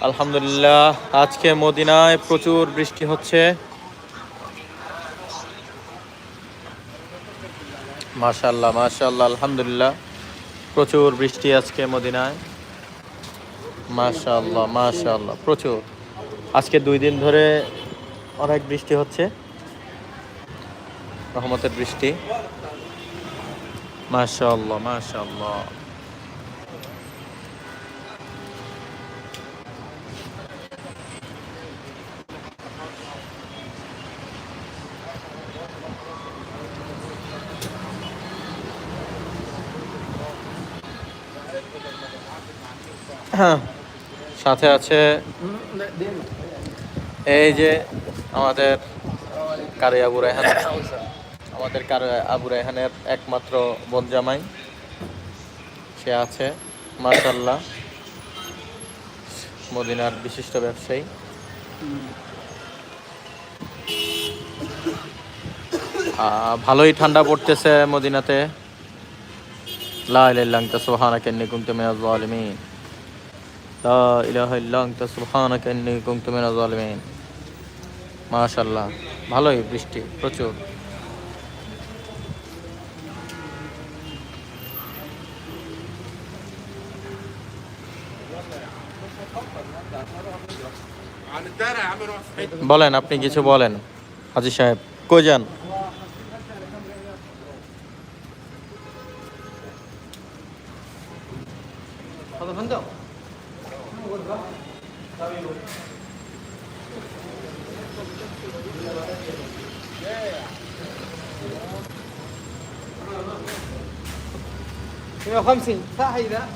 আলহামদুলিল্লাহ, আজকে মদিনায় প্রচুর বৃষ্টি হচ্ছে। মাশাল্লাহ মাশাল্লাহ আলহামদুলিল্লাহ, প্রচুর বৃষ্টি আজকে মদিনায়। মাশাল্লাহ মাশাল্লাহ প্রচুর। আজকে দুই দিন ধরে অনেক বৃষ্টি হচ্ছে। রহমতের বৃষ্টি। মাশাল্লাহ মাশাল্লাহ সাথে আছে এই যে আমাদের কারে আবু রেহান। আমাদের কারে আবু রেহানের একমাত্র বোন জামাই। সে আছে মার্শাল্লাহ মদিনার বিশিষ্ট ব্যবসায়ী। ভালোই ঠান্ডা পড়তেছে মদিনাতে। লা ইলাহা ইল্লা আনতা সুবহানাকা ইন্নী কুনতু মিনাজ জালিমিন। লা ইলাহা ইল্লা আনতা, সুবহানাকা ইন্নী কুনতু মিনাজ জালিমিন মাশাআল্লাহ। ভালোই বৃষ্টি, প্রচুর। বলেন, আপনি কিছু বলেন। হাজি সাহেব, কই যান? কতক্ষণ দাও 150 صح إذا؟